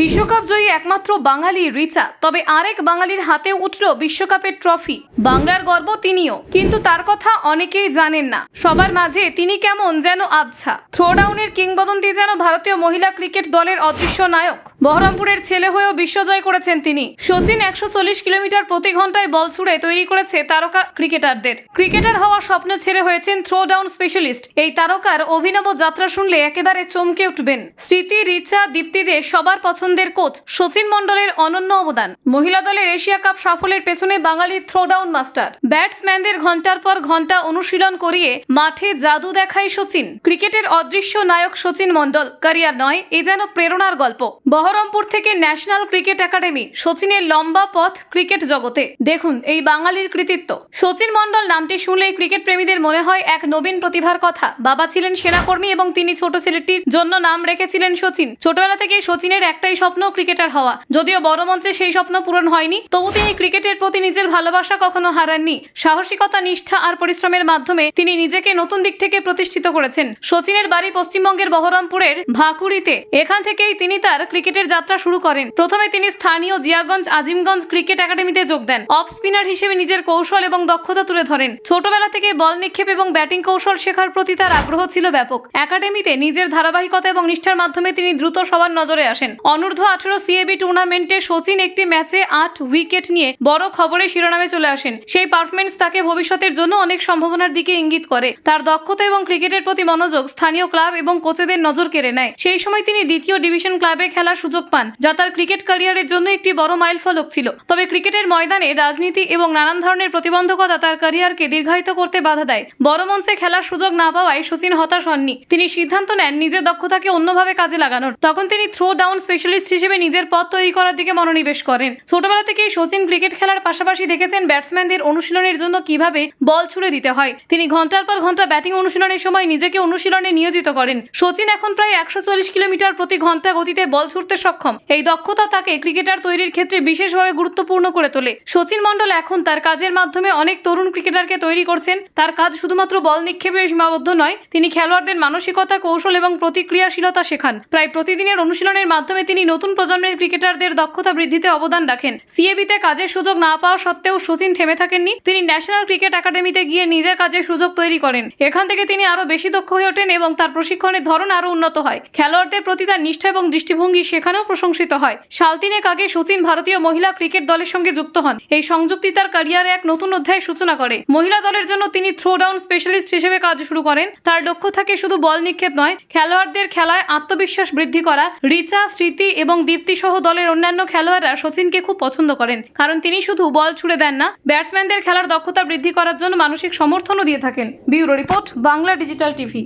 বিশ্বকাপ জয়ী একমাত্র বাঙালি রিচা, তবে আরেক বাঙালির হাতে উঠল বিশ্বকাপের ট্রফি। বাংলার গর্ব তিনিও, কিন্তু তার কথা অনেকেই জানেন না। সবার মাঝে তিনি কেমন যেন আবছা। থ্রোডাউনের কিংবদন্তি যেন ভারতীয় মহিলা ক্রিকেট দলের অদৃশ্য নায়ক। বহরমপুরের ছেলে হয়েও বিশ্বজয় করেছেন তিনি। সচিন একশো কিলোমিটার প্রতি ঘন্টায় বল ছুড়ে তৈরি করেছে তারকা ক্রিকেটারদের। ক্রিকেটার হওয়ার স্বপ্ন ছেড়ে হয়েছেন থ্রো ডাউন স্পেশালিস্ট। এই তারকার অভিনব যাত্রা শুনলে একেবারে চমকে উঠবেন। স্মৃতি, রিচা দীপ্তিদের সবার পছন্দের কোচ সচিন মণ্ডলের অনন্য অবদান। মহিলা দলের এশিয়া কাপ সাফল্যের পেছনে বাঙালি থ্রো ডাউন মাস্টার। ব্যাটসম্যানদের ঘণ্টার পর ঘণ্টা অনুশীলন করিয়ে মাঠে জাদু দেখায় সচিন ক্রিকেটের অদৃশ্য নায়ক সচিন মণ্ডল। ক্যারিয়ার নয়, এ যেন প্রেরণার গল্প। বহরমপুর থেকে ন্যাশনাল ক্রিকেট একাডেমি সচিনের লম্বা পথ ক্রিকেট জগতে। দেখুন এই বাঙালির কৃতিত্ব। সচিন মণ্ডল নামটি শুনলেই ক্রিকেট প্রেমীদের মনে হয় এক নবীন প্রতিভার কথা। বাবা ছিলেন সেনাকর্মী এবং তিনি ছোট ছেলেটির জন্য নাম রেখেছিলেন সচিন ছোটবেলা থেকে সচিনের একটাই স্বপ্ন ক্রিকেটার হওয়া। যদিও বড় মঞ্চে সেই স্বপ্ন পূরণ হয়নি, তবু তিনি ক্রিকেটের প্রতি নিজের ভালোবাসা কখনো হারাননি। সাহসিকতা, নিষ্ঠা আর পরিশ্রমের মাধ্যমে তিনি নিজেকে নতুন দিক থেকে প্রতিষ্ঠিত করেছেন। সচিনের বাড়ি পশ্চিমবঙ্গের বহরমপুরের ভাকুড়িতে। এখান থেকেই তিনি তার ক্রিকেটের যাত্রা শুরু করেন। প্রথমে তিনি স্থানীয় জিয়াগঞ্জ আজিমগঞ্জ ক্রিকেট একাডেমিতে যোগ দেন। অফ স্পিনার হিসেবে নিজের কৌশল এবং দক্ষতা তুলে ধরেন। ছোটবেলা থেকে বল নিক্ষেপ এবং ব্যাটিং কৌশল শেখার প্রতি তার আগ্রহ ছিল ব্যাপক। একাডেমিতে নিজের ধারাবাহিকতা এবং নিষ্ঠার মাধ্যমে তিনি দ্রুত সবার নজরে আসেন। অনূর্ধ্ব আঠেরো সিএবি টুর্নামেন্টে সচিন একটি ম্যাচে আট উইকেট নিয়ে বড় খবরে শিরোনামে চলে আসেন। সেই পারফরমেন্স তাকে ভবিষ্যতের জন্য অনেক সম্ভাবনার দিকে ইঙ্গিত করে। তার দক্ষতা এবং ক্রিকেটের প্রতি মনোযোগ স্থানীয় ক্লাব এবং কোচেদের নজর কেড়ে নেয়। সেই সময় তিনি দ্বিতীয় ডিভিশন ক্লাবে খেলার সুযোগ পান, যা তার ক্রিকেট ক্যারিয়ারের জন্য একটি বড় মাইল ফলক ছিল। তবে ক্রিকেটের ময়দানে রাজনীতি এবং নানান ধরনের প্রতিবন্ধকতা তার ক্যারিয়ারকে দীর্ঘায়িত করতে বাধা দেয়। বড় মঞ্চে খেলার সুযোগ না পাওয়ায় সচিন হতাশ হননি। তিনি সিদ্ধান্ত নেন নিজের দক্ষতাকে অন্যভাবে কাজে লাগানোর। তখন তিনি থ্রো ডাউন স্পেশালিস্ট হিসেবে নিজের পথ তৈরি করার দিকে মনোনিবেশ করেন। ছোটবেলা থেকেই সচিন ক্রিকেট খেলার পাশাপাশি দেখেছেন ব্যাটসম্যানদের অনুশীলনের জন্য কীভাবে বল ছুড়ে দিতে হয়। তিনি ঘণ্টার পর ঘণ্টা ব্যাটিং অনুশীলনের সময় নিজেকে অনুশীলনে নিয়োজিত করেন। সচিন এখন প্রায় একশো চল্লিশ কিলোমিটার প্রতি ঘণ্টা গতিতে বল ছুটতে সক্ষম। এই দক্ষতা তাকে ক্রিকেটার তৈরির ক্ষেত্রে বিশেষভাবে গুরুত্বপূর্ণ করে তোলে। সচিন মন্ডল এখন তার কাজের মাধ্যমে অনেক তরুণ ক্রিকেটারকে তৈরি করছেন। তার কাজ শুধুমাত্র বল নিক্ষেপে সীমাবদ্ধ নয়, তিনি খেলোয়াড়দের মানসিকতা, কৌশল এবং প্রতিক্রিয়াশীলতা শেখান। প্রায় প্রতিদিনের অনুশীলনের মাধ্যমে তিনি নতুন প্রজন্মের ক্রিকেটারদের দক্ষতা বৃদ্ধিতে অবদান রাখেন। সিএবিতে কাজের সুযোগ না পাওয়া সত্ত্বেও সচিন থেমে থাকেননি। তিনি ন্যাশনাল ক্রিকেট একাডেমিতে গিয়ে নিজের কাজের সুযোগ তৈরি করেন। এখান থেকে তিনি আরও বেশি দক্ষ হয়ে ওঠেন এবং তার প্রশিক্ষণের ধরন আরও উন্নত হয়। খেলোয়াড়দের প্রতি তার নিষ্ঠা এবং দৃষ্টিভঙ্গি সেখানেও প্রশংসিত হয়। সাল তিনেক আগে সচিন ভারতীয় মহিলা ক্রিকেট দলের সঙ্গে যুক্ত হন। এই সংযুক্তি তার ক্যারিয়ারে এক নতুন অধ্যায় সূচনা করে। মহিলা দলের জন্য তিনি থ্রো ডাউন স্পেশালিস্ট হিসেবে কাজ শুরু করেন। তার লক্ষ্য থাকে শুধু বল নিক্ষেপ নয়, খেলোয়াড়দের খেলায় আত্মবিশ্বাস বৃদ্ধি করা। রিচা, স্মৃতি এবং দীপ্তি সহ দলের অন্যান্য খেলোয়াড়রা সচিনকে খুব পছন্দ করেন। কারণ তিনি শুধু বল ছুড়ে দেন না ব্যাটসম্যানদের খেলার দক্ষতা বৃদ্ধি করার জন্য মানসিক সমর্থনও দিয়ে থাকেন। Bureau report, Bangla digital TV.